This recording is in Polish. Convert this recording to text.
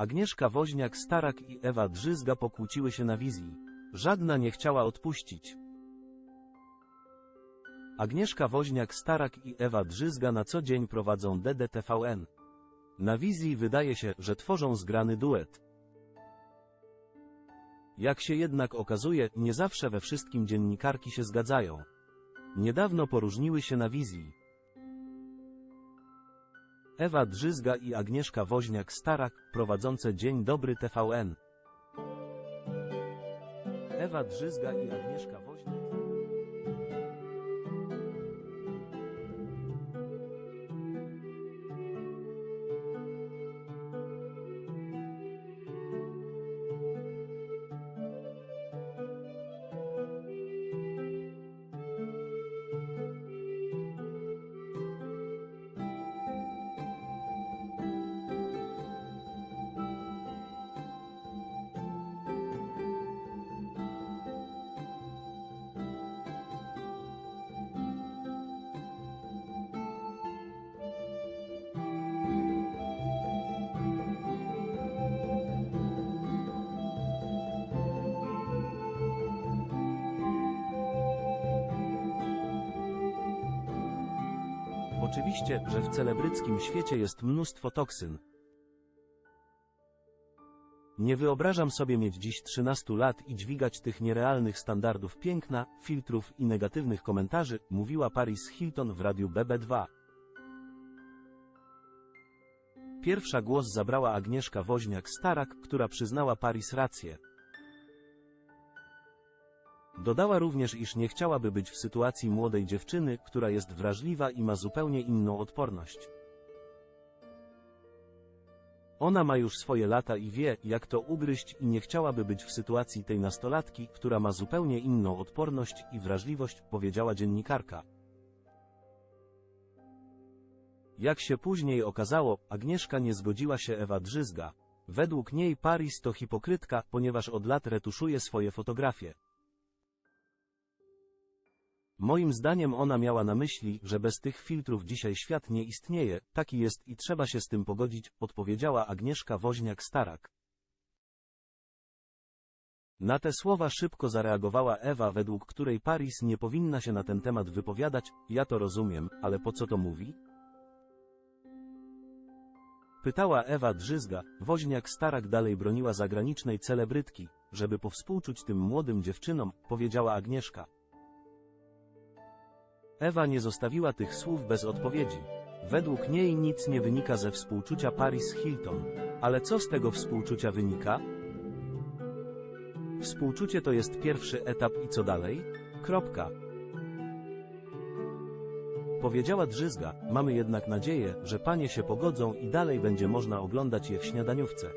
Agnieszka Woźniak-Starak i Ewa Drzyzga pokłóciły się na wizji. Żadna nie chciała odpuścić. Agnieszka Woźniak-Starak i Ewa Drzyzga na co dzień prowadzą DDTVN. Na wizji wydaje się, że tworzą zgrany duet. Jak się jednak okazuje, nie zawsze we wszystkim dziennikarki się zgadzają. Niedawno poróżniły się na wizji. Ewa Drzyzga i Agnieszka Woźniak-Starak, prowadzące Dzień Dobry TVN. Ewa Drzyzga i Agnieszka Woźniak. Oczywiście, że w celebryckim świecie jest mnóstwo toksyn. Nie wyobrażam sobie mieć dziś 13 lat i dźwigać tych nierealnych standardów piękna, filtrów i negatywnych komentarzy, mówiła Paris Hilton w radiu BB2. Pierwsza głos zabrała Agnieszka Woźniak-Starak, która przyznała Paris rację. Dodała również, iż nie chciałaby być w sytuacji młodej dziewczyny, która jest wrażliwa i ma zupełnie inną odporność. Ona ma już swoje lata i wie, jak to ugryźć i nie chciałaby być w sytuacji tej nastolatki, która ma zupełnie inną odporność i wrażliwość, powiedziała dziennikarka. Jak się później okazało, Agnieszka nie zgodziła się Ewa Drzyzga. Według niej Paris to hipokrytka, ponieważ od lat retuszuje swoje fotografie. Moim zdaniem ona miała na myśli, że bez tych filtrów dzisiaj świat nie istnieje, taki jest i trzeba się z tym pogodzić, odpowiedziała Agnieszka Woźniak-Starak. Na te słowa szybko zareagowała Ewa, według której Paris nie powinna się na ten temat wypowiadać, ja to rozumiem, ale po co to mówi? Pytała Ewa Drzyzga, Woźniak-Starak dalej broniła zagranicznej celebrytki, żeby powspółczuć tym młodym dziewczynom, powiedziała Agnieszka. Ewa nie zostawiła tych słów bez odpowiedzi. Według niej nic nie wynika ze współczucia Paris Hilton. Ale co z tego współczucia wynika? Współczucie to jest pierwszy etap i co dalej? Kropka. Powiedziała Drzyzga, mamy jednak nadzieję, że panie się pogodzą i dalej będzie można oglądać je w śniadaniówce.